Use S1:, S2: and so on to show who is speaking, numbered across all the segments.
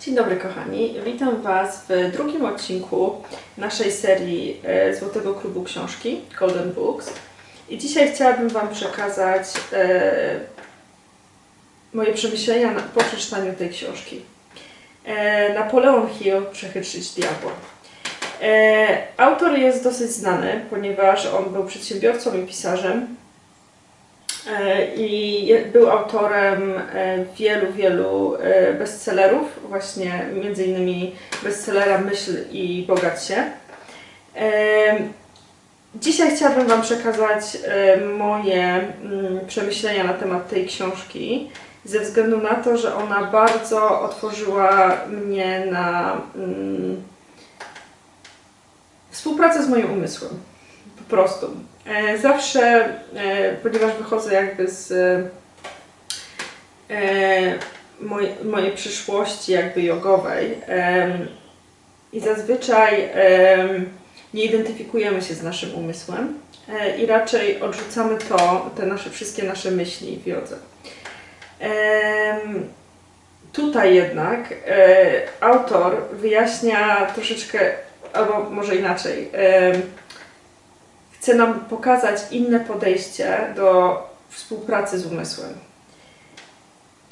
S1: Dzień dobry kochani, witam Was w drugim odcinku naszej serii e, Złotego Klubu Książki Golden Books. I dzisiaj chciałabym Wam przekazać e, moje przemyślenia po przeczytaniu tej książki. E, Napoleon Hill Przechytrzyć diabła. E, autor jest dosyć znany, ponieważ on był przedsiębiorcą i pisarzem. E, I był autorem e, wielu, wielu e, bestsellerów, właśnie między innymi bestsellera Myśl i Bogać się. Dzisiaj chciałabym Wam przekazać moje mm, przemyślenia na temat tej książki, ze względu na to, że ona bardzo otworzyła mnie na mm, współpracę z moim umysłem. Po prostu. E, Zawsze, e, ponieważ wychodzę jakby z e, moj, mojej przyszłości jakby jogowej i zazwyczaj nie identyfikujemy się z naszym umysłem i raczej odrzucamy to, te nasze wszystkie nasze myśli w jodze. Tutaj jednak autor wyjaśnia troszeczkę, albo może inaczej, chce nam pokazać inne podejście do współpracy z umysłem.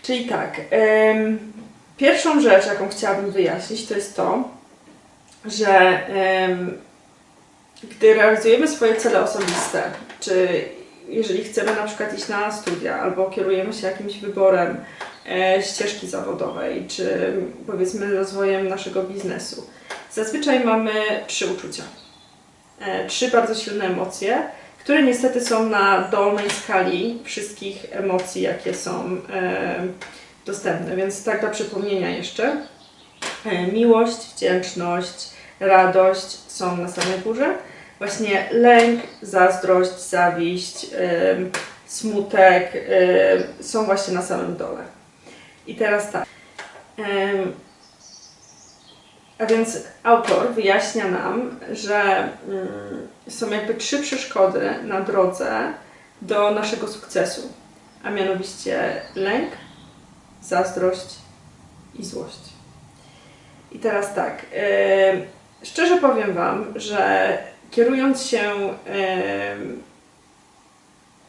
S1: Czyli tak, em, pierwszą rzecz, jaką chciałabym wyjaśnić, to jest to, że em, gdy realizujemy swoje cele osobiste, czy jeżeli chcemy na przykład iść na studia, albo kierujemy się jakimś wyborem e, ścieżki zawodowej, czy powiedzmy rozwojem naszego biznesu, zazwyczaj mamy trzy uczucia trzy bardzo silne emocje, które niestety są na dolnej skali wszystkich emocji, jakie są e, dostępne. Więc tak dla przypomnienia jeszcze. E, miłość, wdzięczność, radość są na samej górze. Właśnie lęk, zazdrość, zawiść, e, smutek e, są właśnie na samym dole. I teraz tak. A więc autor wyjaśnia nam, że mm, są jakby trzy przeszkody na drodze do naszego sukcesu, a mianowicie lęk, zazdrość i złość. I teraz tak, em, szczerze powiem Wam, że kierując się em,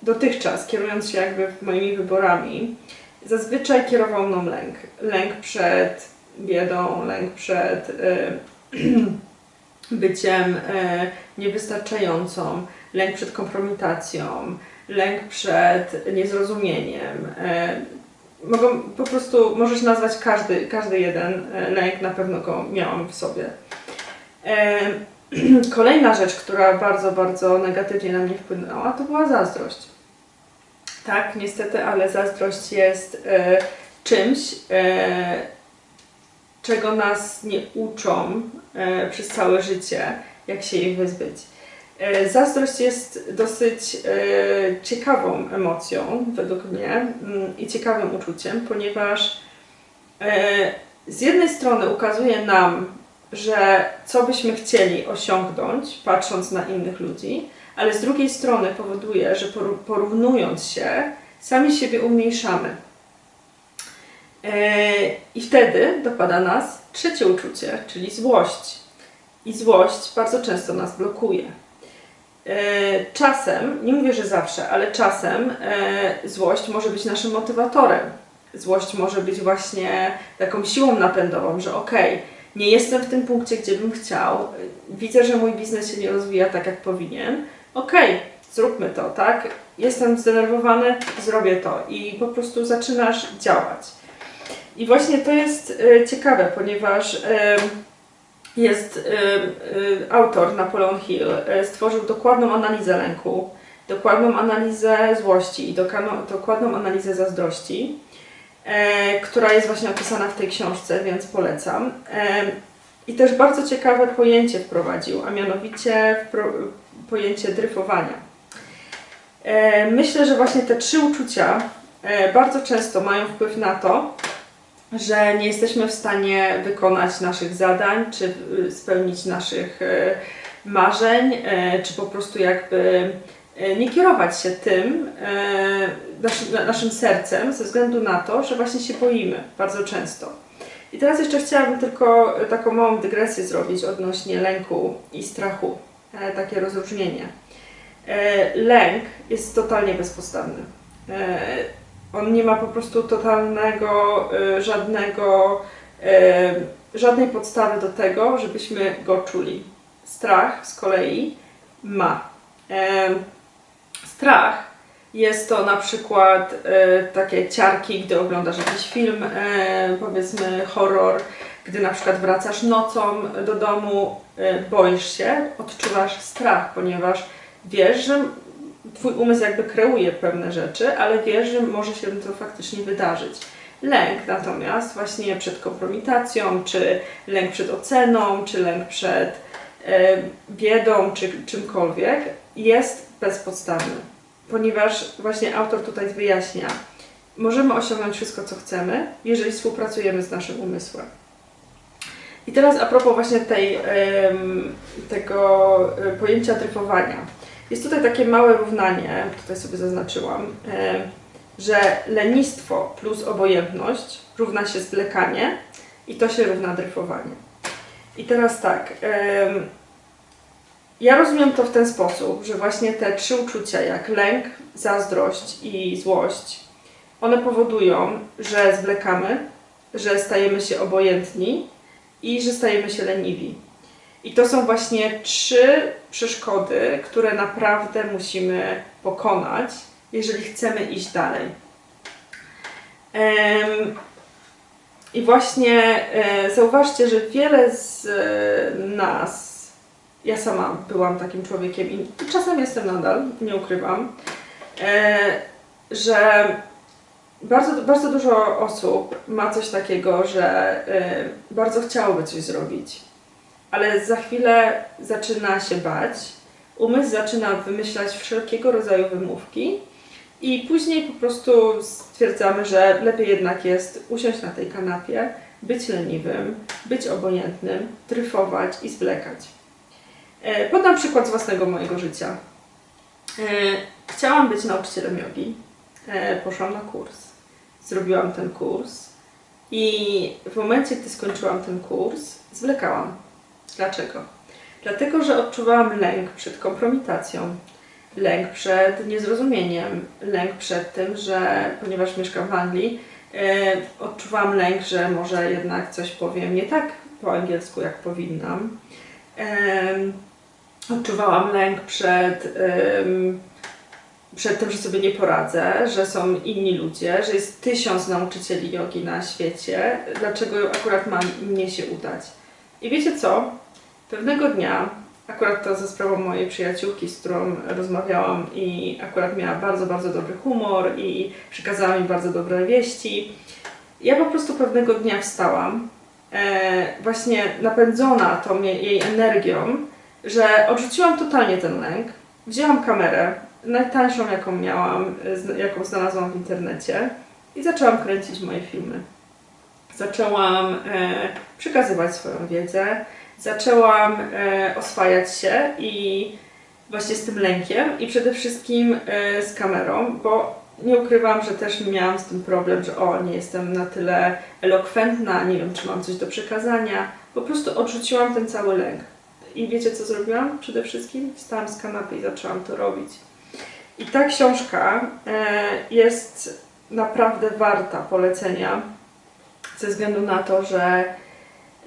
S1: dotychczas, kierując się jakby moimi wyborami, zazwyczaj kierował mną lęk. Lęk przed biedą, lęk przed e, byciem e, niewystarczającą, lęk przed kompromitacją, lęk przed niezrozumieniem. E, mogą, po prostu możesz nazwać każdy, każdy jeden lęk, na pewno go miałam w sobie. Kolejna rzecz, która bardzo, bardzo negatywnie na mnie wpłynęła, to była zazdrość. Tak, niestety, ale zazdrość jest czymś, czego nas nie uczą e, przez całe życie, jak się jej wyzbyć. E, zazdrość jest dosyć e, ciekawą emocją, według mnie, mm, i ciekawym uczuciem, ponieważ z jednej strony ukazuje nam, że co byśmy chcieli osiągnąć, patrząc na innych ludzi, ale z drugiej strony powoduje, że porównując się, sami siebie umniejszamy. E, I wtedy dopada nas trzecie uczucie, czyli złość. I złość bardzo często nas blokuje. E, Czasem, nie mówię, że zawsze, ale czasem e, złość może być naszym motywatorem. Złość może być właśnie taką siłą napędową, że okej, nie jestem w tym punkcie, gdzie bym chciał, widzę, że mój biznes się nie rozwija tak, jak powinien. Okej, zróbmy to, tak? Jestem zdenerwowany, zrobię to i po prostu zaczynasz działać. I właśnie to jest e, ciekawe, ponieważ jest e, e, autor Napoleon Hill stworzył dokładną analizę lęku, dokładną analizę złości i dokładną analizę zazdrości, która jest właśnie opisana w tej książce, więc polecam. I też bardzo ciekawe pojęcie wprowadził, a mianowicie pojęcie dryfowania. Myślę, że właśnie te trzy uczucia bardzo często mają wpływ na to, że nie jesteśmy w stanie wykonać naszych zadań, czy y, spełnić naszych e, marzeń, e, czy po prostu jakby e, nie kierować się tym e, naszym, sercem ze względu na to, że właśnie się boimy bardzo często. I teraz jeszcze chciałabym tylko taką małą dygresję zrobić odnośnie lęku i strachu. E, takie rozróżnienie. E, lęk jest totalnie bezpodstawny. On nie ma po prostu totalnego, e, żadnego, e, żadnej podstawy do tego, żebyśmy go czuli. Strach z kolei ma. E, strach jest to na przykład e, takie ciarki, gdy oglądasz jakiś film, e, powiedzmy horror, gdy na przykład wracasz nocą do domu, e, boisz się, odczuwasz strach, ponieważ wiesz, że twój umysł jakby kreuje pewne rzeczy, ale wiesz, że może się to faktycznie wydarzyć. Lęk natomiast właśnie przed kompromitacją, czy lęk przed oceną, czy lęk przed e, biedą, czy czymkolwiek jest bezpodstawny ponieważ właśnie autor tutaj wyjaśnia, możemy osiągnąć wszystko, co chcemy, jeżeli współpracujemy z naszym umysłem. I teraz a propos właśnie tej, tego e, pojęcia dryfowania. Jest tutaj takie małe równanie, tutaj sobie zaznaczyłam, em, że lenistwo plus obojętność równa się zwlekanie i to się równa dryfowanie. I teraz tak, em, ja rozumiem to w ten sposób, że właśnie te trzy uczucia, jak lęk, zazdrość i złość, one powodują, że zwlekamy, że stajemy się obojętni i że stajemy się leniwi. I to są właśnie trzy przeszkody, które naprawdę musimy pokonać, jeżeli chcemy iść dalej. I właśnie e, zauważcie, że wiele z e, nas ja sama byłam takim człowiekiem i czasem jestem nadal, nie ukrywam, e, że bardzo, bardzo dużo osób ma coś takiego, że bardzo chciałoby coś zrobić, ale za chwilę zaczyna się bać, umysł zaczyna wymyślać wszelkiego rodzaju wymówki i później po prostu stwierdzamy, że lepiej jednak jest usiąść na tej kanapie, być leniwym, być obojętnym, tryfować i zwlekać. E, Podam przykład z własnego mojego życia. E, Chciałam być nauczycielem jogi. E, Poszłam na kurs. Zrobiłam ten kurs. I w momencie, gdy skończyłam ten kurs, zwlekałam. Dlaczego? Dlatego, że odczuwałam lęk przed kompromitacją, lęk przed niezrozumieniem, lęk przed tym, że ponieważ mieszkam w Anglii, e, odczuwałam lęk, że może jednak coś powiem nie tak po angielsku, jak powinnam. Em, odczuwałam lęk przed, em, przed tym, że sobie nie poradzę, że są inni ludzie, że jest tysiąc nauczycieli jogi na świecie, dlaczego akurat ma mnie się udać. I wiecie co? Pewnego dnia, akurat to za sprawą mojej przyjaciółki, z którą rozmawiałam i akurat miała bardzo, bardzo dobry humor i przekazała mi bardzo dobre wieści, ja po prostu pewnego dnia wstałam, e, właśnie napędzona tą jej, energią, że odrzuciłam totalnie ten lęk. Wzięłam kamerę, najtańszą jaką miałam, jaką znalazłam w internecie i zaczęłam kręcić moje filmy. Zaczęłam e, przekazywać swoją wiedzę, zaczęłam e, oswajać się i właśnie z tym lękiem i przede wszystkim e, z kamerą, bo nie ukrywam, że też miałam z tym problem, że o, nie jestem na tyle elokwentna, nie wiem, czy mam coś do przekazania. Po prostu odrzuciłam ten cały lęk. I wiecie, co zrobiłam? Przede wszystkim wstałam z kanapy i zaczęłam to robić. I ta książka jest naprawdę warta polecenia, ze względu na to, że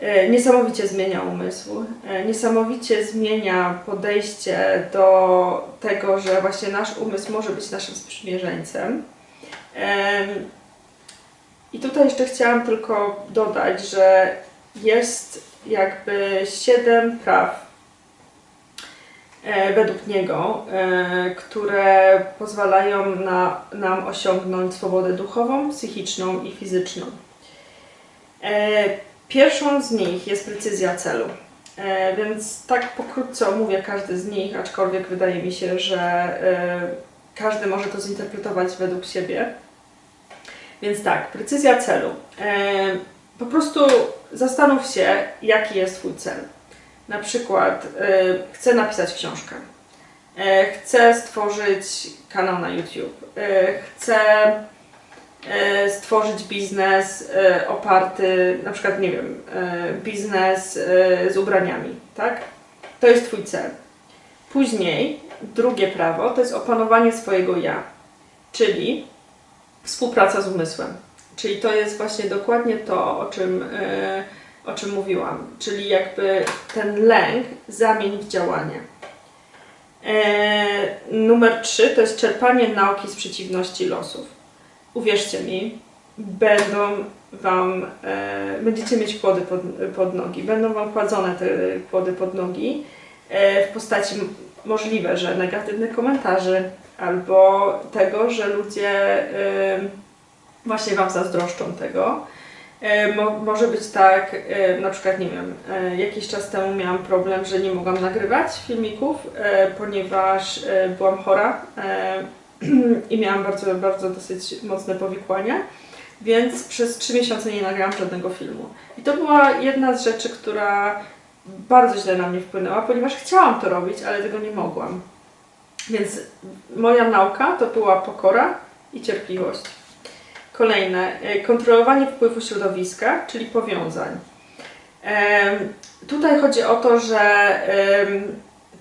S1: e, niesamowicie zmienia umysł, e, niesamowicie zmienia podejście do tego, że właśnie nasz umysł może być naszym sprzymierzeńcem. Em, I tutaj jeszcze chciałam tylko dodać, że jest jakby siedem praw e, według niego, które pozwalają na, nam osiągnąć swobodę duchową, psychiczną i fizyczną. E, Pierwszą z nich jest precyzja celu. E, Więc tak pokrótce omówię każdy z nich, aczkolwiek wydaje mi się, że e, każdy może to zinterpretować według siebie. Więc tak, precyzja celu. Po prostu zastanów się, jaki jest Twój cel. Na przykład chcę napisać książkę, chcę stworzyć kanał na YouTube, chcę stworzyć biznes e, oparty, na przykład, nie wiem, e, biznes e, z ubraniami, tak? To jest Twój cel. Później drugie prawo to jest opanowanie swojego ja, czyli współpraca z umysłem. Czyli to jest właśnie dokładnie to, o czym, e, o czym mówiłam. Czyli jakby ten lęk zamień w działanie. E, numer trzy to jest czerpanie nauki z przeciwności losów. Uwierzcie mi, będą Wam, e, będziecie mieć kłody pod, pod nogi, będą Wam kładzone te kłody pod nogi e, w postaci możliwe, że negatywnych komentarzy albo tego, że ludzie e, właśnie Wam zazdroszczą tego. E, Mo, może być tak, e, na przykład, nie wiem, e, jakiś czas temu miałam problem, że nie mogłam nagrywać filmików, ponieważ byłam chora i miałam bardzo, bardzo dosyć mocne powikłania, więc przez trzy miesiące nie nagrałam żadnego filmu. I to była jedna z rzeczy, która bardzo źle na mnie wpłynęła, ponieważ chciałam to robić, ale tego nie mogłam. Więc moja nauka to była pokora i cierpliwość. Kolejne, e, kontrolowanie wpływu środowiska, czyli powiązań. Tutaj chodzi o to, że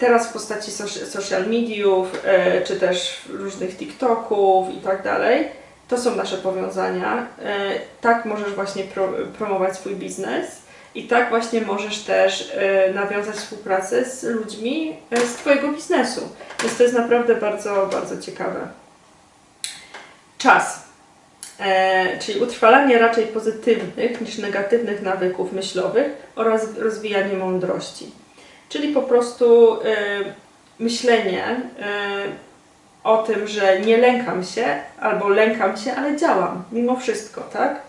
S1: teraz w postaci soci- social mediów, e, czy też różnych TikToków i tak dalej, to są nasze powiązania. E, Tak możesz właśnie pro, promować swój biznes i tak właśnie możesz też e, nawiązać współpracę z ludźmi z Twojego biznesu. Więc to jest naprawdę bardzo, bardzo ciekawe. Czas. Czyli utrwalanie raczej pozytywnych niż negatywnych nawyków myślowych oraz rozwijanie mądrości. Czyli po prostu e, myślenie e, o tym, że nie lękam się albo lękam się, ale działam mimo wszystko, tak?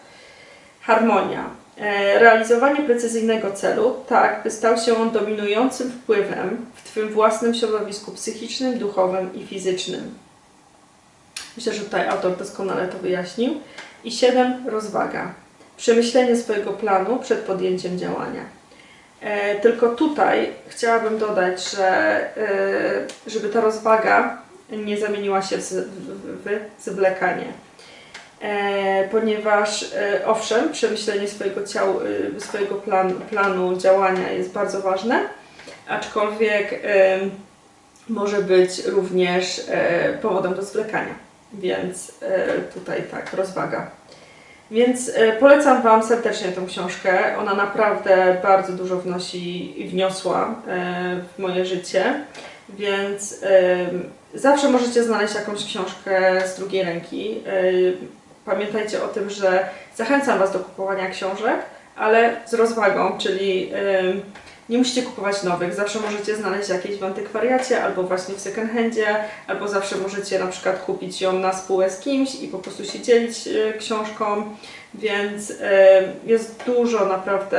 S1: Harmonia. E, realizowanie precyzyjnego celu, tak, by stał się on dominującym wpływem w Twym własnym środowisku psychicznym, duchowym i fizycznym. Myślę, że tutaj autor doskonale to wyjaśnił. I siedem Rozwaga. Przemyślenie swojego planu przed podjęciem działania. E, tylko tutaj chciałabym dodać, że e, żeby ta rozwaga nie zamieniła się w, zwlekanie. E, ponieważ owszem, przemyślenie swojego, swojego plan, planu działania jest bardzo ważne, aczkolwiek może być również powodem do zwlekania. Więc tutaj tak, rozwaga. Więc e, polecam Wam serdecznie tą książkę. Ona naprawdę bardzo dużo wnosi i wniosła e, w moje życie. Więc e, zawsze możecie znaleźć jakąś książkę z drugiej ręki. Pamiętajcie o tym, że zachęcam Was do kupowania książek, ale z rozwagą, czyli nie musicie kupować nowych. Zawsze możecie znaleźć jakieś w antykwariacie albo właśnie w second handzie, albo zawsze możecie na przykład kupić ją na spółę z kimś i po prostu się dzielić e, książką. Więc e, jest dużo naprawdę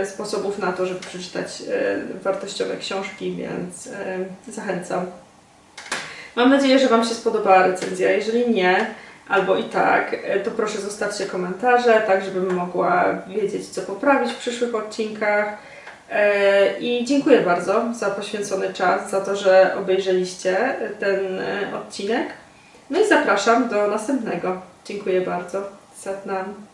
S1: e, sposobów na to, żeby przeczytać wartościowe książki, więc zachęcam. Mam nadzieję, że Wam się spodobała recenzja. Jeżeli nie, albo i tak, to proszę zostawcie komentarze, tak żebym mogła wiedzieć, co poprawić w przyszłych odcinkach. E, I dziękuję bardzo za poświęcony czas, za to, że obejrzeliście ten e, odcinek. No i zapraszam do następnego. Dziękuję bardzo. Satnam.